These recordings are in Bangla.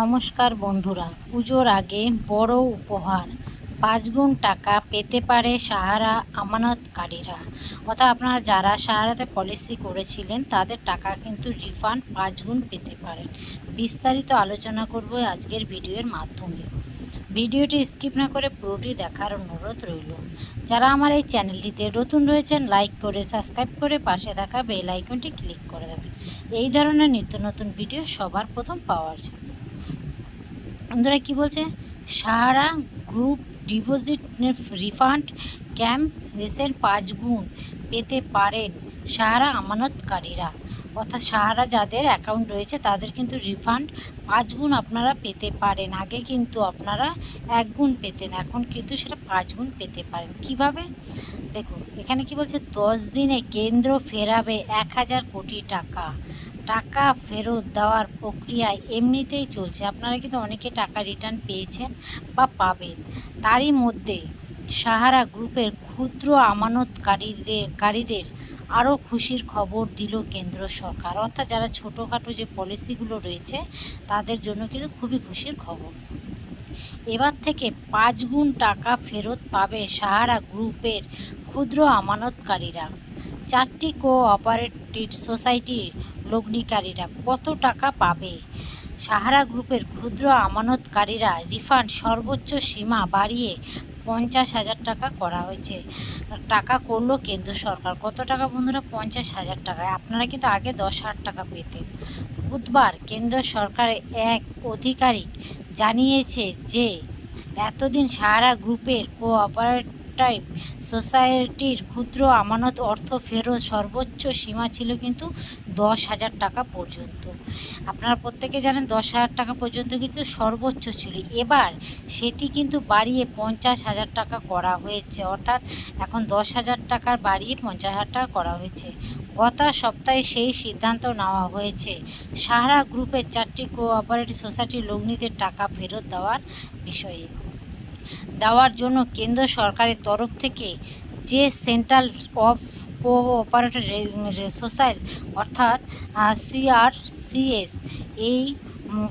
নমস্কার বন্ধুরা, পুজোর আগে বড় উপহার। পাঁচ গুণ টাকা পেতে পারে সাহারা আমানতকারীরা অর্থাৎ আপনারা যারা সাহারাতে পলিসি করেছিলেন, তাদের টাকা কিন্তু রিফান্ড পাঁচ গুণ পেতে পারেন। বিস্তারিত আলোচনা করব আজকের ভিডিওর মাধ্যমে। ভিডিওটি স্কিপ না করে পুরোটি দেখার অনুরোধ রইল। যারা আমার এই চ্যানেলটিতে নতুন রয়েছেন লাইক করে সাবস্ক্রাইব করে পাশে থাকা বেল আইকনটি ক্লিক করে দেবেন। এই ধরনের নিত্য নতুন ভিডিও সবার প্রথম পাওয়ার জন্য। বন্ধুরা কি বলছে? Sahara group deposit refund camp রেসের পাঁচ গুণ পেতে পারেন সাহারা আমানতকারীরা। অর্থাৎ সাহারা যাদের অ্যাকাউন্ট রয়েছে, তাদের কিন্তু রিফান্ড পাঁচ গুণ আপনারা পেতে পারেন। আগে কিন্তু আপনারা এক গুণ পেতেন, এখন কিন্তু সেটা পাঁচ গুণ পেতে পারেন। কীভাবে? দেখুন, এখানে কি বলছে, দশ দিনে কেন্দ্র ফেরাবে এক হাজার কোটি টাকা। টাকা ফেরত দেওয়ার প্রক্রিয়া এমনিতেই চলছে। আপনারা কিন্তু অনেকে টাকা রিটার্ন পেয়েছেন বা পাবেন। তারই মধ্যে সাহারা গ্রুপের ক্ষুদ্র আমানতকারীদের, কারীদের আরও খুশির খবর দিল কেন্দ্র সরকার। অর্থাৎ যারা ছোটোখাটো যে পলিসিগুলো রয়েছে, তাদের জন্য কিন্তু খুবই খুশির খবর। এবার থেকে পাঁচ গুণ টাকা ফেরত পাবে সাহারা গ্রুপের ক্ষুদ্র আমানতকারীরা। চারটি কো অপারেটিভ সোসাইটির লগ্নিকারীরা কত টাকা পাবে? সাহারা গ্রুপের ক্ষুদ্র আমানতকারীরা রিফান্ড সর্বোচ্চ সীমা বাড়িয়ে পঞ্চাশ হাজার টাকা করা হয়েছে। টাকা করল কেন্দ্র সরকার। কত টাকা বন্ধুরা? পঞ্চাশ হাজার টাকা আপনারা কিন্তু আগে দশ হাজার টাকা পেতেন। বুধবার কেন্দ্র সরকারের এক আধিকারিক জানিয়েছে যে, এতদিন সাহারা গ্রুপের কোঅপারেটিভ সোসাইটির ক্ষুদ্র আমানত অর্থ ফেরত সর্বোচ্চ সীমা ছিল কিন্তু দশ হাজার টাকা পর্যন্ত। আপনারা প্রত্যেকে জানেন দশ হাজার টাকা পর্যন্ত কিন্তু সর্বোচ্চ ছিল। এবার সেটি কিন্তু বাড়িয়ে পঞ্চাশ হাজার টাকা করা হয়েছে। অর্থাৎ এখন দশ হাজার টাকার বাড়িয়ে পঞ্চাশ হাজার টাকা করা হয়েছে। গত সপ্তাহে সেই সিদ্ধান্ত নেওয়া হয়েছে। সাহারা গ্রুপের চারটি কোঅপারেটিভ সোসাইটির লগ্নিদের টাকা ফেরত দেওয়ার বিষয়ে। দেওয়ার জন্য কেন্দ্র সরকারের তরফ থেকে যে সেন্ট্রাল অফ কোঅপারেটিভ সোসাইল অর্থাৎ সিআরসিএস এই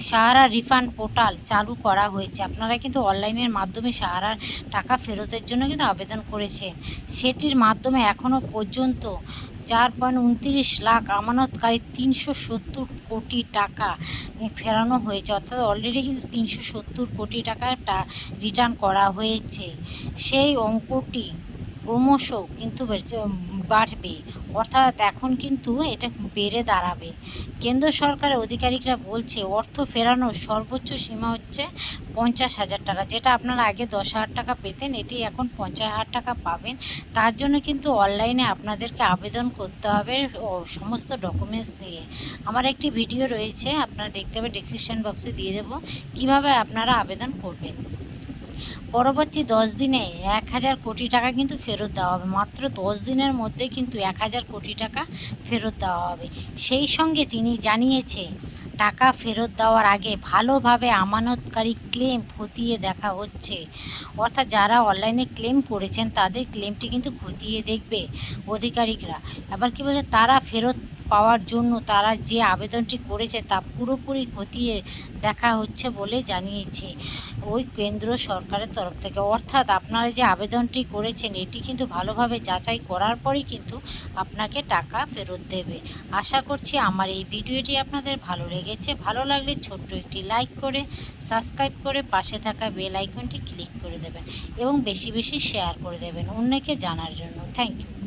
সাহারা রিফান্ড পোর্টাল চালু করা হয়েছে। আপনারা কিন্তু অনলাইনের মাধ্যমে সাহারার টাকা ফেরতের জন্য কিন্তু আবেদন করেছেন। সেটির মাধ্যমে এখনও পর্যন্ত চার পয়েন্ট উনত্রিশ লাখ আমানতকারী তিনশো সত্তর কোটি টাকা ফেরানো হয়েছে। অর্থাৎ অলরেডি কিন্তু তিনশো সত্তর কোটি টাকা রিটার্ন করা হয়েছে। সেই অঙ্কটি ক্রমশ কিন্তু বাড়বে। অর্থাৎ এখন কিন্তু এটা বেড়ে দাঁড়াবে। কেন্দ্র সরকারের আধিকারিকরা বলছে, অর্থ ফেরানোর সর্বোচ্চ সীমা হচ্ছে পঞ্চাশ হাজার টাকা। যেটা আপনারা আগে দশ হাজার টাকা পেতেন, এটি এখন পঞ্চাশ হাজার টাকা পাবেন। তার জন্য কিন্তু অনলাইনে আপনাদেরকে আবেদন করতে হবে সমস্ত ডকুমেন্টস নিয়ে। আমার একটি ভিডিও রয়েছে, আপনারা দেখতে হবে ডিসক্রিপশন বক্সে দিয়ে দেবো। কীভাবে আপনারা আবেদন করবেন? পরবর্তী দশ দিনে এক হাজার কোটি টাকা কিন্তু ফেরত দেওয়া হবে। মাত্র দশ দিনের মধ্যে কিন্তু এক হাজার কোটি টাকা ফেরত দেওয়া হবে। সেই সঙ্গে তিনি জানিয়েছে, টাকা ফেরত দেওয়ার আগে ভালোভাবে আমানতকারী ক্লেম খতিয়ে দেখা হচ্ছে। অর্থাৎ যারা অনলাইনে ক্লেম করেছেন, তাদের ক্লেমটি কিন্তু খতিয়ে দেখবে আধিকারিকরা আবার কী বলছে, তারা ফেরত পাওয়ার জন্য তারা যে আবেদনটি করেছে তা পুরোপুরি খতিয়ে দেখা হচ্ছে বলে জানিয়েছে ওই কেন্দ্র সরকারের তরফ থেকে। অর্থাৎ আপনারা যে আবেদনটি করেছেন, এটি কিন্তু ভালোভাবে যাচাই করার পরই কিন্তু আপনাকে টাকা ফেরত দেবে। আশা করছি আমার এই ভিডিওটি আপনাদের ভালো লেগেছে। ভালো লাগলে ছোট্ট একটি লাইক করে, সাবস্ক্রাইব করে পাশে থাকা বেল আইকনটি ক্লিক করে দেবেন এবং বেশি বেশি শেয়ার করে দেবেন অন্যকে জানার জন্য। Thank you.